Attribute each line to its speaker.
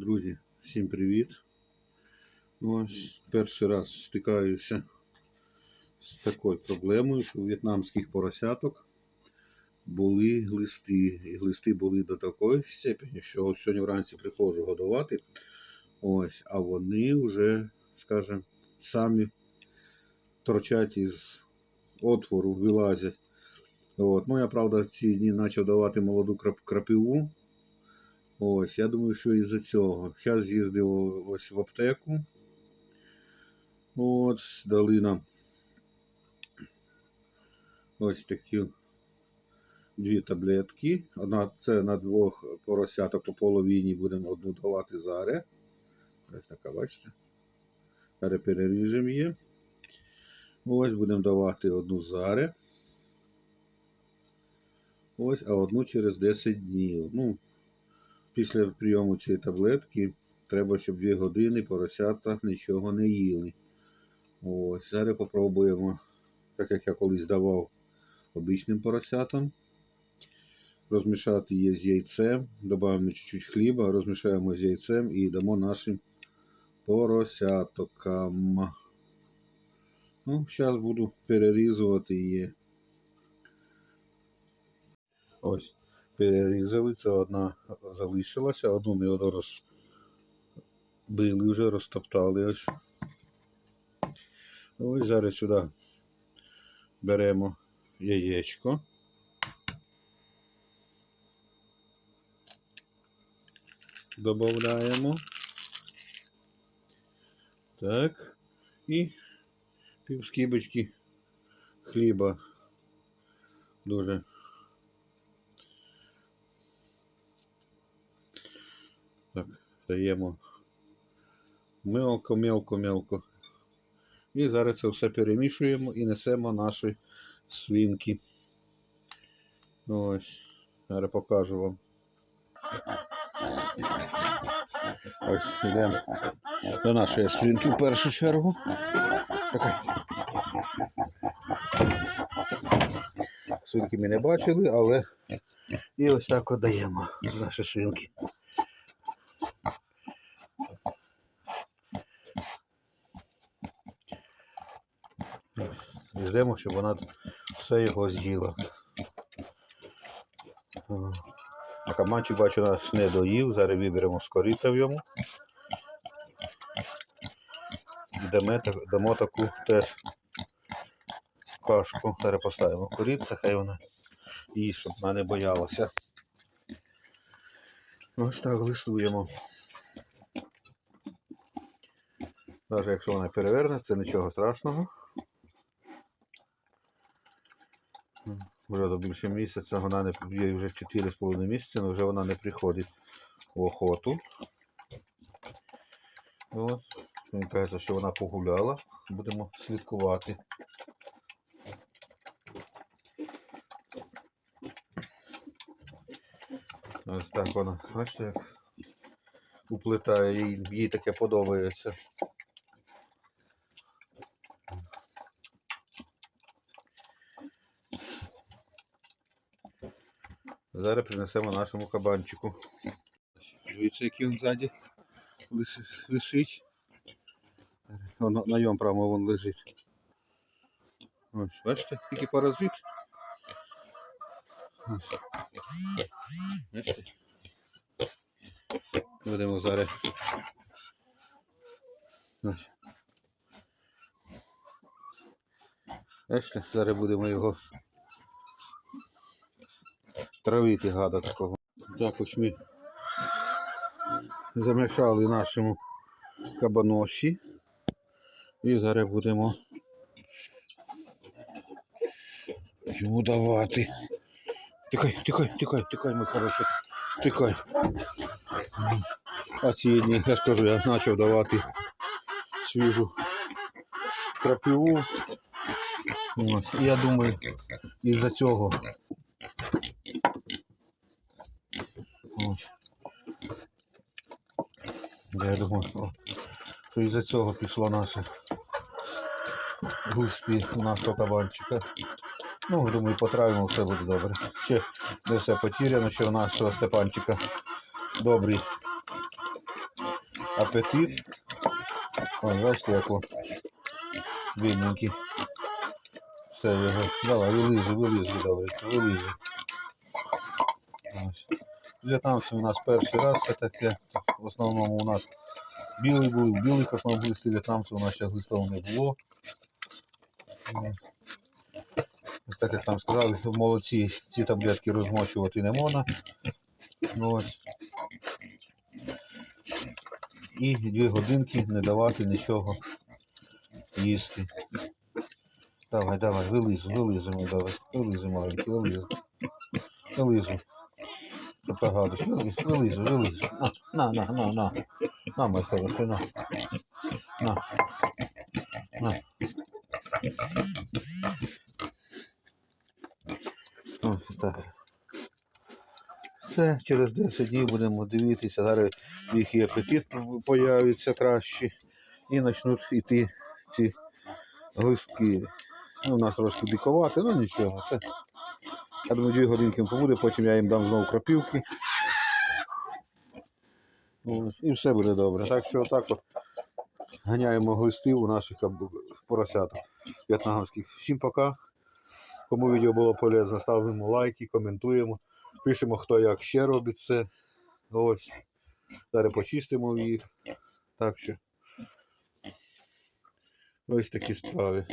Speaker 1: Друзі, всім привіт. Ось перший раз стикаюся з такою проблемою, що у в'єтнамських поросяток були глисти. І глисти були до такої степені, що сьогодні вранці приходжу годувати. Ось, а вони вже, скажімо, самі торчать із отвору, вилазять. От. Ну, я, правда, ці дні почав давати молоду крапиву. Ось, я думаю, що із-за цього. Зараз з'їздив ось в аптеку. От, дали нам ось такі дві таблетки. Одна це на двох поросяток по половині будемо одну давати зараз. Ось така, бачите. Зараз переріжемо її. Ось будемо давати одну зараз. Ось, а одну через 10 днів. Ну, після прийому цієї таблетки треба, щоб 2 години поросята нічого не їли. Ось, зараз попробуємо, так як я колись давав обичним поросятам. Розмішати її з яйцем, додаємо чуть-чуть хліба, розмішаємо з яйцем і дамо нашим поросятокам. Ну, зараз буду перерізувати її. Ось, перерізали, це одна залишилася, одну ми розбили вже, розтоптали ось. Ось зараз сюди беремо яєчко. Добавляємо. Так. І пів скибочки хліба. Дуже Так, даємо мелко, мелко, мелко. І зараз це все перемішуємо і несемо наші свинки. Ось, зараз покажу вам. Ось йдемо до нашої свинки в першу чергу. Свинки ми не бачили, але і ось так от наші свинки. Ждемо, щоб вона все його з'їла. А кабанчик, бачу, нас не доїв. Зараз виберемо корита в йому. І дамо, таку теж кашку. Зараз поставимо кориця, хай вона їсть, щоб вона не боялася. Ось так листуємо. Навіть якщо вона переверне, це нічого страшного. Вже більше місяця вона не їй вже 4,5 місяці, але вже вона не приходить в охоту. От. Мені кажеться, що вона погуляла. Будемо слідкувати. Ось так вона, бачите, як уплетає, їй, їй таке подобається. Зараз принесемо нашому кабанчику. Дивіться, який він ззаді вис- висить. О, на, ньому прямо вон лежить. Ось, бачите, який паразит. Ось. Бачите? Будемо зараз. Бачите, зараз будемо його травити гада такого. Так ось ми замішали нашому кабаносі. І зараз будемо йому давати. Тикай, тикай, тикай, тикай, мой хороший. Тикай. А ці дні, я ж кажу, я почав давати свіжу крапиву. Я думаю, із-за цього. Ось. Я думаю, о, що із-за цього пішло наше глисти у нашого кабанчика. Ну, думаю, потравимо, все буде добре. Ще не все потеряно, ще у нашого Степанчика добрий апетит. Ось, бачите, як о, бідненький. Все його. Давай, вилизуй, вилизуй, добре, вилизуй. Ось. В'єтнамці у нас перший раз це таке. В основному у нас білий був, білих основному глисти в'єтнамців у нас ще глистов не було. Так як там сказали, молодці, ці таблетки розмочувати не можна. Ось. І дві годинки не давати нічого їсти. Давай, давай, вилизуй, мій давай. Вилизуй, маленький, вилизуй. Вилизуй. Що погадиш, вилизуй, вилизуй, вилизуй. На, на, на, на, на. Мой хороший, на. На. На. Ось так. Все, через 10 днів будемо дивитися, зараз їх і апетит появиться краще. І почнуть йти ці глистки. Ну, у нас трошки дикувати, ну нічого. Це, я думаю, дві годинки побуде, потім я їм дам знову крапівки. І все буде добре. Так що отак от ганяємо глистів у наших поросяток в'єтнамських. Всім пока. Кому відео було полезно, ставимо лайки, коментуємо, пишемо, хто як ще робить це. Ось. Зараз почистимо їх. Так що. Ось такі справи.